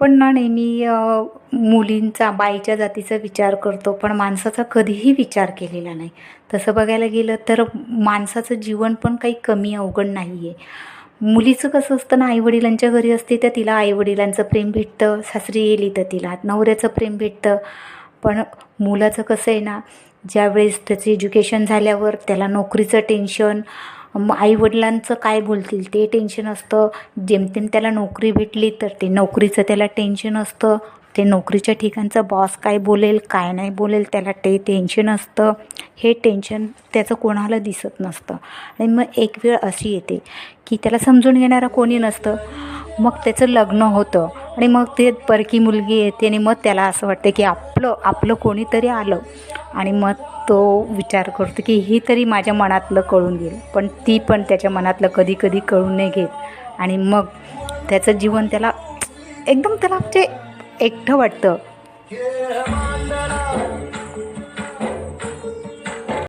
पण ना नेहमी मुलींचा बाईच्या जातीचा विचार करतो पण माणसाचा कधीही विचार केलेला नाही. तसं बघायला गेलं तर माणसाचं जीवन पण काही कमी अवघड नाही आहे मुलीचं कसं असतं ना आईवडिलांच्या घरी असते तर तिला आईवडिलांचं प्रेम भेटतं सासरी येली तर तिला नवऱ्याचं प्रेम भेटतं. पण मुलाचं कसं आहे ना ज्यावेळेस त्याचं एज्युकेशन झाल्यावर त्याला नोकरीचं टेन्शन मग आईवडिलांचं काय बोलतील? ते टेन्शन असतं. जेमतेम त्याला नोकरी भेटली तर ते नोकरीचं त्याला टेन्शन असतं. ते नोकरीच्या ठिकाणचं बॉस काय बोलेल काय नाही बोलेल त्याला ते टेन्शन असतं. हे टेन्शन त्याचं कोणाला दिसत नसतं. आणि मग एक वेळ अशी येते की त्याला समजून घेणारा कोणी नसतं. मग त्याचं लग्न होतं. आणि मग ते परकी मुलगी येते आणि मग त्याला असं वाटतं की आपलं आपलं कोणीतरी आलं. आणि मग तो विचार करतो की ही तरी माझ्या मनातलं कळून घेईल पण ती पण त्याच्या मनातलं कधी कधी कळून नाही घेत. आणि मग त्याचं जीवन त्याला एकदम त्याला म्हणजे एकटं वाटतं.